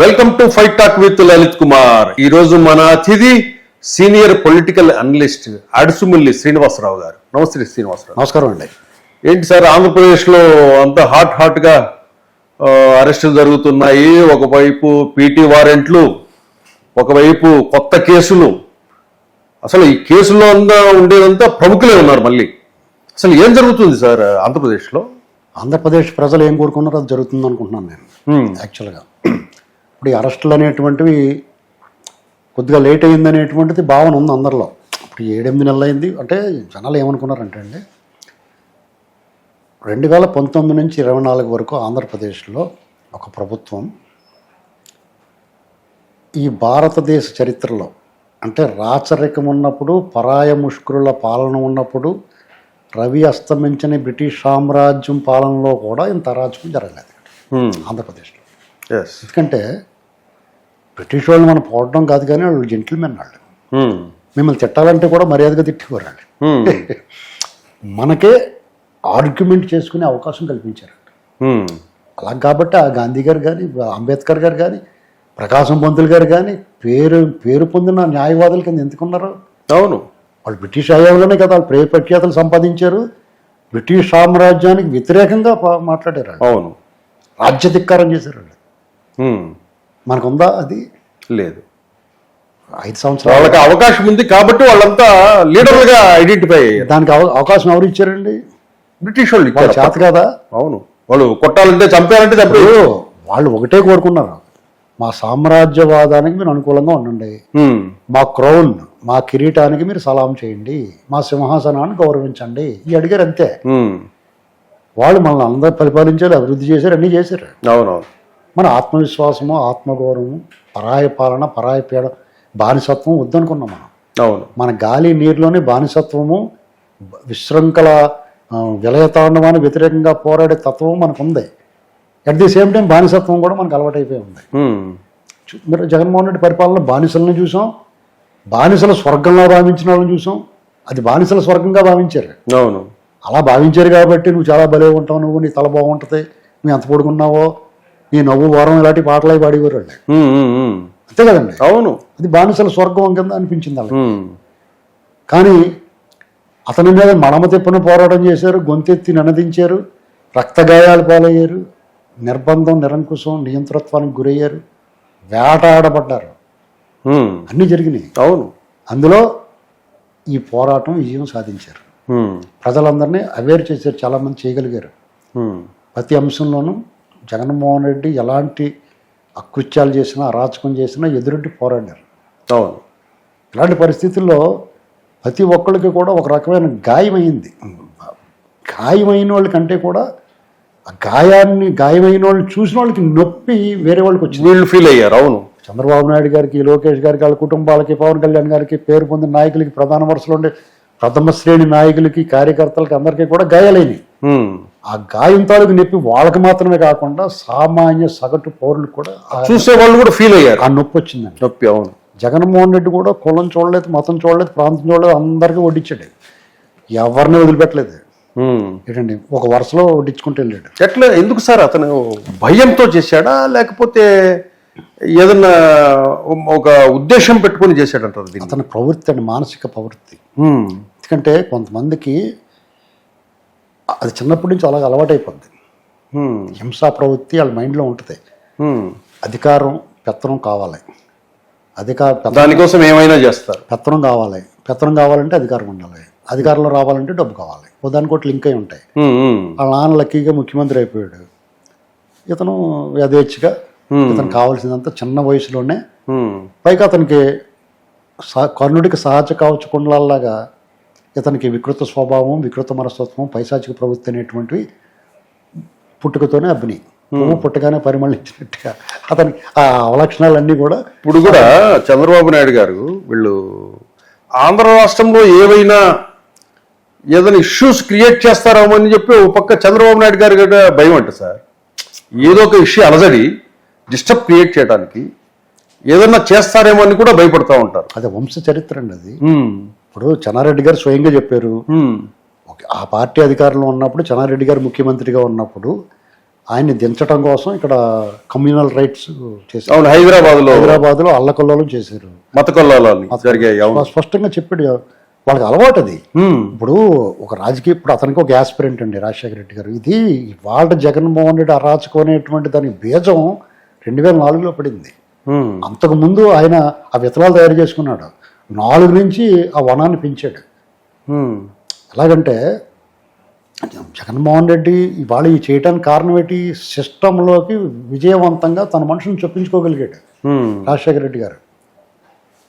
Welcome to fight talk with Lalit Kumar ఈ రోజు మన అతిథి senior political analyst Adusumilli Srinivasarao గారు. నమస్తే శ్రీనివాసరావు. నమస్కారం అండి. ఏంటి సార్ ఆంధ్రప్రదేశ్లో అంత హాట్ హాట్గా అరెస్టులు జరుగుతున్నాయి. ఒకవైపు పీటీ వారెంట్లు ఒకవైపు కొత్త కేసులు. అసలు ఈ కేసులో అంతా ఉండేదంతా ప్రముఖులే ఉన్నారు మళ్ళీ. అసలు ఏం జరుగుతుంది సార్ ఆంధ్రప్రదేశ్లో? ఆంధ్రప్రదేశ్ ప్రజలు ఏం కోరుకున్నారో అది జరుగుతుంది అనుకుంటున్నాను నేను. యాక్చువల్గా ఇప్పుడు ఈ అరెస్టులు అనేటువంటివి కొద్దిగా లేట్ అయింది అనేటువంటిది భావన ఉంది అందరిలో. ఇప్పుడు ఏడెనిమిది నెలలు అయింది. అంటే జనాలు ఏమనుకున్నారంటే అండి రెండు వేల పంతొమ్మిది నుంచి ఇరవై నాలుగు వరకు ఆంధ్రప్రదేశ్లో ఒక ప్రభుత్వం ఈ భారతదేశ చరిత్రలో అంటే రాచరికం ఉన్నప్పుడు పరాయ ముష్కరుల పాలన ఉన్నప్పుడు రవి అస్తమించని బ్రిటిష్ సామ్రాజ్యం పాలనలో కూడా ఇంత అరాచకం జరగలేదు. ఆంధ్రప్రదేశ్లో. ఎందుకంటే బ్రిటిష్ వాళ్ళు మనం పోవడం కాదు కానీ వాళ్ళు జెంటిల్మెన్ వాళ్ళు. మిమ్మల్ని తిట్టాలంటే కూడా మర్యాదగా తిట్టేవారు వాళ్ళు. మనకే ఆర్గ్యుమెంట్ చేసుకునే అవకాశం కల్పించారు. అలా కాబట్టి ఆ గాంధీ గారు కానీ అంబేద్కర్ గారు కానీ ప్రకాశం పంతులు గారు కానీ పేరు పేరు పొందిన న్యాయవాదుల కింద ఎందుకున్నారు? అవును. వాళ్ళు బ్రిటిష్ హయాంలోనే కదా వాళ్ళు ప్రేమ ప్రఖ్యాతలు సంపాదించారు. బ్రిటిష్ సామ్రాజ్యానికి వ్యతిరేకంగా మాట్లాడారు అవును. రాజ్యధిక్కారం చేశారు వాళ్ళు. మనకుందా అది? లేదు. ఐదు సంవత్సరాలు. వాళ్ళకి అవకాశం ఉంది కాబట్టి వాళ్ళంతా లీడర్లుగా ఐడెంటిఫై దానికి అవ- అవకాశం ఎవరు ఇచ్చారండి? బ్రిటిష్ వాళ్ళు ఇచ్చారు. చేత కదా? అవును. వాళ్ళు కొట్టాలంటే చంపాలంటే చంపే వాళ్ళు ఒకటే కోరుకున్నారు. మా సామ్రాజ్యవాదానికి మీరు అనుకూలంగా ఉండండి. మా క్రౌన్ మా కిరీటానికి మీరు సలాం చేయండి. మా సింహాసనాన్ని గౌరవించండి. ఈ అడిగారు అంతే. వాళ్ళు మనల్ని అందరూ పరిపాలించారు అభివృద్ధి చేశారు అన్నీ చేశారు. అవునవును. మన ఆత్మవిశ్వాసము ఆత్మగౌరవము పరాయ పాలన పరాయ పీడ బానిసత్వం వద్దనుకున్నాం మనం. అవును. మన గాలి నీరులోనే బానిసత్వము విశృంఖల విలయతాండవాన్ని వ్యతిరేకంగా పోరాడే తత్వం మనకు ఉంది అట్ ది సేమ్ టైం బానిసత్వం కూడా మనకు అలవాటైపోయి ఉంది. మీరు జగన్మోహన్ రెడ్డి పరిపాలన బానిసలను చూసాం బానిసల స్వర్గంలో భావించిన వాళ్ళని చూసాం అది బానిసల స్వర్గంగా భావించారు. అవును. అలా భావించారు కాబట్టి నువ్వు చాలా భలే ఉంటావు నువ్వు నీ తల బాగుంటుంది నువ్వు ఎంత పొడుగున్నావో నీ నవ్వు వారం ఇలాంటి పాటలు పాడేవారు. అంతే కదండి అవును అది బానిసల స్వర్గం కింద అనిపించింది హ్మ్. కానీ అతని మీద మడమ తిప్పని పోరాటం చేశారు గొంతెత్తి నినదించారు రక్తగాయాలు పాలయ్యారు నిర్బంధం నిరంకుశం నియంతృత్వానికి గురయ్యారు వేటాడబడ్డారు. అన్నీ జరిగినాయి అవును అందులో ఈ పోరాటం విజయం సాధించారు. ప్రజలందరినీ అవేర్ చేశారు చాలామంది చేయగలిగారు. ప్రతి అంశంలోనూ జగన్మోహన్ రెడ్డి ఎలాంటి అకృత్యాలు చేసినా అరాచకం చేసినా ఎదురొడ్డి పోరాడారు. అవును. ఇలాంటి పరిస్థితుల్లో ప్రతి ఒక్కరికి కూడా ఒక రకమైన గాయమైంది. గాయమైన వాళ్ళకంటే కూడా ఆ గాయాన్ని గాయమైన వాళ్ళు చూసిన వాళ్ళకి నొప్పి వేరే వాళ్ళకి వచ్చింది. వీళ్ళు ఫీల్ అయ్యారు అవును. చంద్రబాబు నాయుడు గారికి లోకేష్ గారికి వాళ్ళ కుటుంబాలకి పవన్ కళ్యాణ్ గారికి పేరు పొందిన నాయకులకి ప్రధాన వరుసలో ఉండే ప్రథమ శ్రేణి నాయకులకి కార్యకర్తలకి అందరికీ కూడా గాయాలైనవి. ఆ గాయం తాలూకు నొప్పి వాళ్ళకి మాత్రమే కాకుండా సామాన్య సగటు పౌరులకు కూడా చూసే వాళ్ళు కూడా ఫీల్ అయ్యారు. ఆ నొప్పి వచ్చిందండి. నొప్పి అవును. జగన్మోహన్ రెడ్డి కూడా కులం చూడలేదు మతం చూడలేదు ప్రాంతం చూడలేదు అందరికీ వడ్డించాడు ఎవరిని వదిలిపెట్టలేదు. ఏంటండి ఒక వరుసలో వడ్డించుకుంటూ వెళ్ళాడు. ఎట్లా ఎందుకు సార్ అతను భయంతో చేశాడా? లేకపోతే ఏదన్నా ఒక ఉద్దేశం పెట్టుకొని చేశాడంటారు అతని ప్రవృత్తి అండి మానసిక ప్రవృత్తి. ఎందుకంటే కొంతమందికి అది చిన్నప్పటి నుంచి అలాగ అలవాటైపోద్ది. హింసా ప్రవృత్తి వాళ్ళ మైండ్లో ఉంటుంది. అధికారం పెత్తనం కావాలి. అధికార దానికోసం ఏమైనా చేస్తారు? పెత్తనం కావాలి. పెత్తనం కావాలంటే అధికారం ఉండాలి. అధికారంలో రావాలంటే డబ్బు కావాలి. దానికి ఒకటి లింక్ అయి ఉంటాయి. వాళ్ళ నాన్న లక్కీగా ముఖ్యమంత్రి అయిపోయాడు. ఇతను యథేచ్ఛగా ఇతను కావాల్సినంత చిన్న వయసులోనే. పైగా అతనికి కర్ణుడికి సహజ కావచ్చు కుండలాగా ఇతనికి వికృత స్వభావం వికృత మనస్తత్వం పైశాచిక ప్రవృత్తి అనేటువంటివి పుట్టుకతోనే అభినయి పువ్వు పుట్టగానే పరిమళించినట్టుగా. అతనికి ఆ అవలక్షణాలన్నీ కూడా ఇప్పుడు కూడా చంద్రబాబు నాయుడు గారు వీళ్ళు ఆంధ్ర రాష్ట్రంలో ఏవైనా ఏదైనా ఇష్యూస్ క్రియేట్ చేస్తారేమో అని చెప్పి ఒక పక్క చంద్రబాబు నాయుడు గారి భయం అంట సార్. ఏదో ఒక ఇష్యూ అలజడి డిస్టర్బ్ క్రియేట్ చేయడానికి ఏదన్నా చేస్తారేమో అని కూడా భయపడతా ఉంటారు. అది వంశ చరిత్ర అండి అది. ఇప్పుడు చెన్నారెడ్డి గారు స్వయంగా చెప్పారు. ఆ పార్టీ అధికారంలో ఉన్నప్పుడు చెన్నారెడ్డి గారు ముఖ్యమంత్రిగా ఉన్నప్పుడు ఆయన్ని దించడం కోసం ఇక్కడ కమ్యూనల్ రైట్స్ చేశారు. అవును హైదరాబాద్లో హైదరాబాద్లో అల్లకొల్లోలం చేశారు. మత కొల్లాలని జరిగాయి అవును. చాలా స్పష్టంగా చెప్పాడు వాళ్ళకి అలవాటు అది. ఇప్పుడు ఒక రాజకీయ ఇప్పుడు అతనికి ఒక ఆస్పిరెంట్ అండి రాజశేఖర రెడ్డి గారు. ఇది వాళ్ళ జగన్మోహన్ రెడ్డి అరాచకం అనేటువంటి దాని బీజం రెండు వేల నాలుగులో పడింది. హ్మ్. అంతకు ముందు ఆయన ఆ విత్తనాలు తయారు చేసుకున్నాడు. నాలుగు నుంచి ఆ వనాన్ని పెంచాడు. ఎలాగంటే జగన్మోహన్ రెడ్డి ఇవాళ ఈ చేయడానికి కారణం ఏంటి? సిస్టంలోకి విజయవంతంగా తన మనుషుని చొప్పించుకోగలిగాడు. రాజశేఖర రెడ్డి గారు.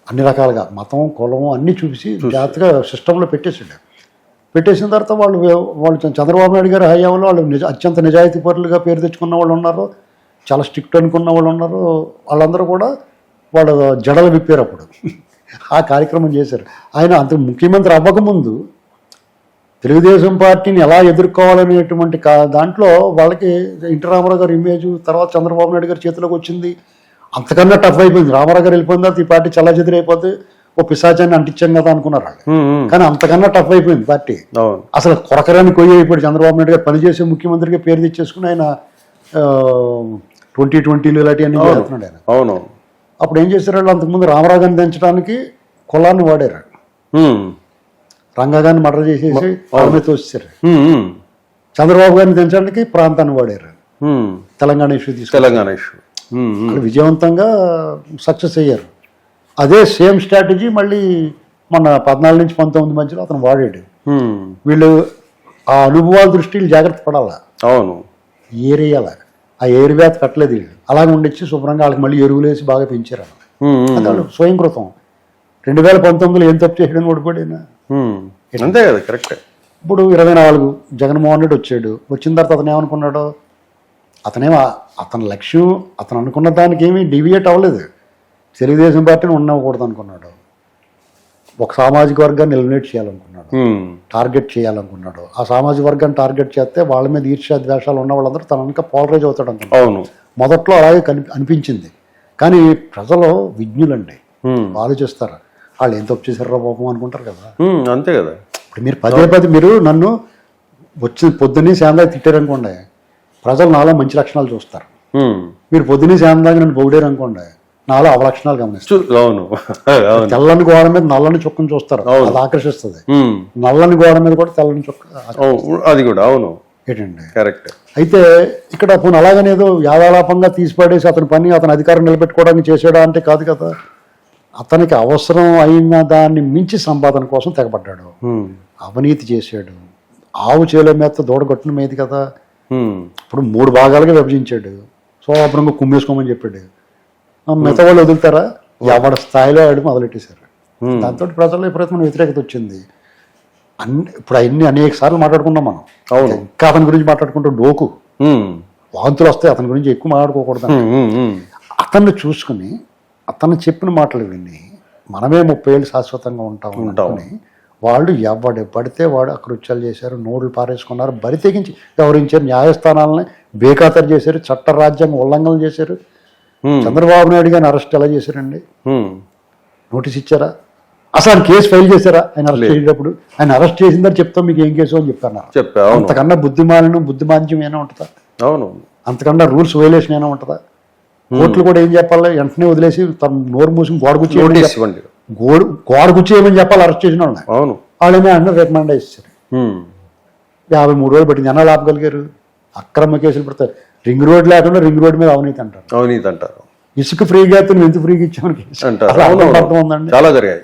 అన్ని రకాలుగా మతం కులం అన్ని చూసి జాగ్రత్తగా సిస్టంలో పెట్టేసాడు పెట్టేసిన తర్వాత వాళ్ళు వాళ్ళు చంద్రబాబు నాయుడు గారు హయాంలో వాళ్ళు నిజ అత్యంత నిజాయితీ పరులుగా పేరు తెచ్చుకున్న వాళ్ళు ఉన్నారు. చాలా స్ట్రిక్ట్ అనుకున్న వాళ్ళు ఉన్నారు. వాళ్ళందరూ కూడా వాళ్ళ జడలు విప్పారు అప్పుడు. ఆ కార్యక్రమం చేశారు. ఆయన అంత ముఖ్యమంత్రి అవ్వకముందు తెలుగుదేశం పార్టీని ఎలా ఎదుర్కోవాలనేటువంటి కా దాంట్లో వాళ్ళకి ఎన్టీ రామారావు గారి ఇమేజ్ తర్వాత చంద్రబాబు నాయుడు గారి చేతిలోకి వచ్చింది. అంతకన్నా టఫ్ అయిపోయింది. రామారావు గారు వెళ్ళిపోయిన తర్వాత ఈ పార్టీ చల్లచెదిరి అయిపోతే ఓ పిశాచాన్ని అంటించాం కదా అనుకున్నారు వాళ్ళు. కానీ అంతకన్నా టఫ్ అయిపోయింది పార్టీ. అసలు కొరకరాని కొయ్య అయిపోయాడు చంద్రబాబు నాయుడు గారు పనిచేసే ముఖ్యమంత్రిగా పేరు తెచ్చేసుకుని ఆయన ట్వంటీ ట్వంటీలు ఇలాంటివన్నీ చేస్తున్నాడు ఆయన. అవును. అప్పుడు ఏం చేశారు వాళ్ళు అంతకుముందు రామారావు గారిని దించడానికి కులాన్ని వాడారు. హ్మ్. రంగా గారిని మర్డర్ చేసేసి మీద తోసేశారు. చంద్రబాబు గారిని దించడానికి ప్రాంతాన్ని వాడారు. తెలంగాణ ఇష్యూ తీసుకుని తెలంగాణ ఇష్యూ. విజయవంతంగా సక్సెస్ అయ్యారు. అదే సేమ్ స్ట్రాటజీ మళ్ళీ మన పద్నాలుగు నుంచి పంతొమ్మిది మధ్యలో అతను వాడాడు. వీళ్ళు ఆ అనుభవాల దృష్టిలో జాగ్రత్త పడాలా? అవును. ఏరియాల? ఆ ఏరియా కట్టలేదు వీళ్ళు. అలాగే ఉండిచ్చి శుభ్రంగా వాళ్ళకి మళ్ళీ ఎరువులు వేసి బాగా పెంచారు. అది వాళ్ళు స్వయం కృతం రెండు వేల పంతొమ్మిదిలో ఏం తప్పు చేయడం ఓడిపోయినా హ్మ్. అంతే కదా కరెక్టే. ఇప్పుడు ఇరవై నాలుగు జగన్మోహన్ రెడ్డి వచ్చాడు. వచ్చిన తర్వాత అతను ఏమనుకున్నాడు? అతనేమో అతని లక్ష్యం అతను అనుకున్న దానికి ఏమీ డివియేట్ అవ్వలేదు. తెలుగుదేశం పార్టీని ఉండకూడదు అనుకున్నాడు ఒక సామాజిక వర్గాన్ని ఎలిమినేట్ చేయాలనుకున్నాడు. టార్గెట్ చేయాలనుకున్నాడు. ఆ సామాజిక వర్గాన్ని టార్గెట్ చేస్తే వాళ్ళ మీద ఈర్ష్యా ద్వేషాలు ఉన్న వాళ్ళందరూ తన వెనక పోలరైజ్ అవుతాడు అనుకున్నాడు అవును. మొదట్లో అలాగే కని అనిపించింది. కానీ ప్రజలు విజ్ఞులండి. ఆలోచిస్తారు. వాళ్ళు ఏం తప్పు చేశారో పాపం అనుకుంటారు కదా. అంతే కదా. ఇప్పుడు మీరు పదే పది మీరు నన్ను వచ్చి పొద్దున్నే శాందా తిట్టారనుకోండి ప్రజలు నాలో మంచి లక్షణాలు చూస్తారు. మీరు పొద్దున్నే శాందాగా నన్ను పొగిడారు అనుకోండి నాలో అవలక్షణాలు గమనిస్తారు అవును. తెల్లని గోడ మీద నల్లని చుక్కను చూస్తారు. అది ఆకర్షిస్తుంది. నల్లని గోడ మీద కూడా తెల్లని చుక్క. అది కూడా అవును. ఏంటండి? కరెక్ట్. అయితే ఇక్కడ పోనీ అలాగనే ఏదో యాదాలాపంగా తీసిపడేసి అతని పని అతని అధికారం నిలబెట్టుకోవడానికి చేసాడా అంటే కాదు కదా. అతనికి అవసరం అయిన దాన్ని మించి సంపాదన కోసం తెగబడ్డాడు. అవినీతి చేశాడు. ఆవు చేలో మేత దూడగొట్టిన మేది కదా. ఇప్పుడు మూడు భాగాలుగా విభజించాడు. శోభ్రంగా కుమ్మేసుకోమని చెప్పాడు. మిగతా వాళ్ళు వదులుతారా ఎవడ స్థాయిలో ఆడు మొదలెట్టేశారు. దాంతో ప్రజల్లో విపరీతమైన వ్యతిరేకత వచ్చింది అన్ని ఇప్పుడు అన్ని అనేక సార్లు మాట్లాడుకున్నాం మనం అవును. ఇంకా అతని గురించి మాట్లాడుకుంటూ డోకు. వాంతులు వస్తాయి అతని గురించి ఎక్కువ మాట్లాడుకోకూడదు. అతన్ని చూసుకుని అతను చెప్పిన మాటలు విని మనమే ముప్పై ఏళ్ళు శాశ్వతంగా ఉంటాం ఉంటాం. అనుకుని వాళ్ళు ఎవడు పడితే వాడు అకృత్యాలు చేశారు నోట్లు పారేసుకున్నారు బరి తెగించి గౌరవించారు న్యాయస్థానాలని బేఖాతరు చేశారు చట్ట రాజ్యాంగం ఉల్లంఘనలు చేశారు. చంద్రబాబు నాయుడు గారిని అరెస్ట్ ఎలా చేశారండి. నోటీస్ ఇచ్చారా? అసలు ఆయన కేసు ఫైల్ చేశారా? ఆయన అరెస్ట్ చేసేటప్పుడు ఆయన అరెస్ట్ చేసిందని చెప్తాం మీకు ఏం కేసు అని అవును. అంతకన్నా బుద్ధిమాలినం బుద్ధిమాంద్యం ఏమైనా ఉంటుందా? అవును. అంతకన్నా రూల్స్ వైలేషన్ అయినా ఉంటుందా? కోర్టులు కూడా ఏం చెప్పాలి? వెంటనే వదిలేసి తన నోరు మూసి గోడ గుచ్చి ఏమని నోటీస్ చెప్ప- ఇవ్వండి. గోడ గోడ గుచ్చి ఏమని చెప్పాలి? అరెస్ట్ చేసిన అవును. వాళ్ళేమో అన్న రికమెండ్ హ్మ్. యాభై మూడు రోజులు పట్టింది. ఎన్నాళ్ళు ఆపగలిగారు? అక్రమ కేసులు పడతారు. రింగ్ రోడ్ లేకుండా రింగ్ రోడ్ మీద అవినీతి అంటారు. అవినీతి అంటారు. ఇసుక ఫ్రీగా అయితే ఎంత ఫ్రీగా ఇచ్చామని అంటారు. అర్థం ఉందండి. చాలా జరిగాయి.